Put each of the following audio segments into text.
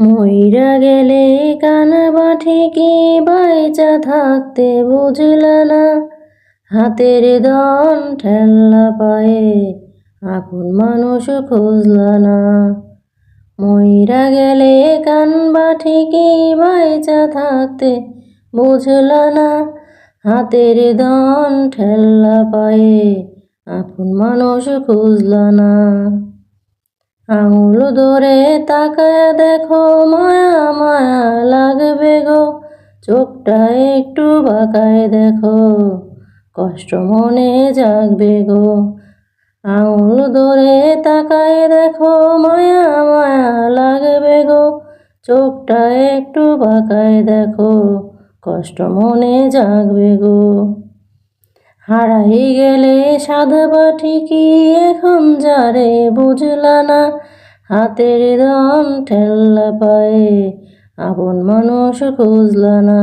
মইরা গেলে কানবা ঠিকই বাইচা থাকতে বুঝলা না। হাতের দন ঠেল্লা পায়ে আপন মানুষ খুঁজলা না। মইরা গেলে কানবা ঠিকই বাইচা থাকতে বুঝলা না। হাতের দন ঠেল্লা পায়ে আপন মানুষ খুঁজলা না। আঙুল ধরে তাকায় দেখো, মায়া মায়া লাগবে গো। চোখটা একটু বাঁকায় দেখো, কষ্ট মনে জাগবে গো। আঙুল ধরে তাকায় দেখো, মায়া মায়া লাগবে গো। চোখটা একটু বাঁকায় দেখো, কষ্ট মনে জাগবে গো। হারাই গেলে সাধবা ঠিকই এখন যারে বুঝলা না। হাতের দম ঠেল্লা পায়ে আপন মানুষ খুঁজলা না।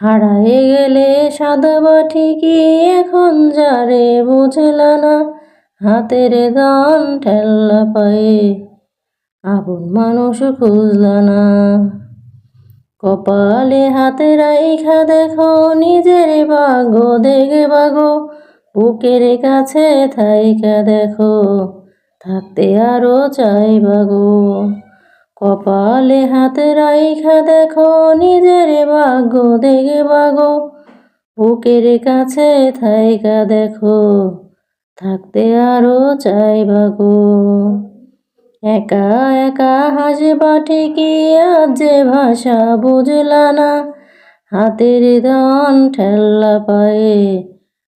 হারাই গেলে সাধবা ঠিকই এখন যারে বুঝলা না। হাতের দম ঠেল্লা পায়ে আপন মানুষ খুঁজলা না। কপালে হাতে রাইখা দেখো, নিজের বাগো দেখে বাগো বুকের কাছে থাইকা দেখো, থাকতে আরও চাই বাগো কপালে হাতে রাইখা দেখো, নিজের বাগো দেখে বাগো বুকের কাছে থাইকা দেখো, থাকতে আরও চাই বাগো একা একা হাসবা ঠিকই, আজ যে ভাষা বুঝলা না। হাতের দন ঠেল্লা পায়ে,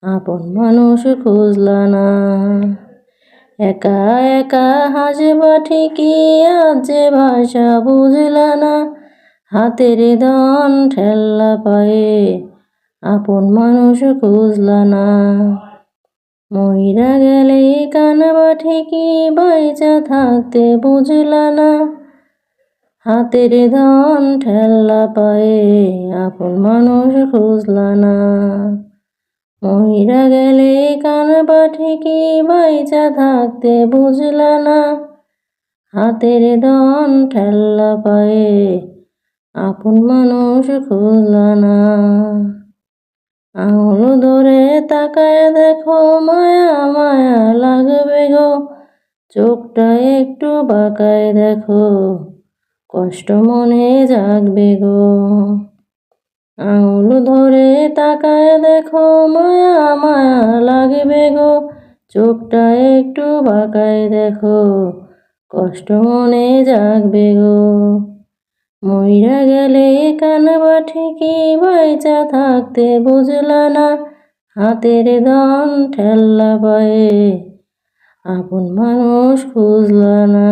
আপন মানুষ খুঁজলা না। একা একা হাসবা ঠিকই, আজ যে ভাষা বুঝলা না। হাতের দন ঠেল্লা পায়ে, আপন মানুষ খুঁজলা না। মইরা গেলে কানবা ঠিকই, বাইচা থাকতে বুঝলা না। হাতের ধন ঠেল্লা পায়ে আপন মানুষ খুঁজলা না। মইরা গেলে কানবা ঠিকই, বাইচা থাকতে বুঝলা না। হাতের ধন ঠেল্লা পায়ে আপন মানুষ খুঁজলা না। আঙুল ধরে তাকায় দেখো গো চোখটা একটু বাঁকায় দেখো। কষ্ট মনে জাগবে গো। আঙুল ধরে তাকায় দেখো, মায়া মায়া লাগবে গো। চোখটা একটু বাঁকায় দেখো, কষ্ট মনে জাগবে গো। মইরা গেলে কানবা ঠিকই বাইচা থাকতে বুঝলা না, হাতের দন ঠেল্লা পায়ে। আপন মানুষ খুঁজল না।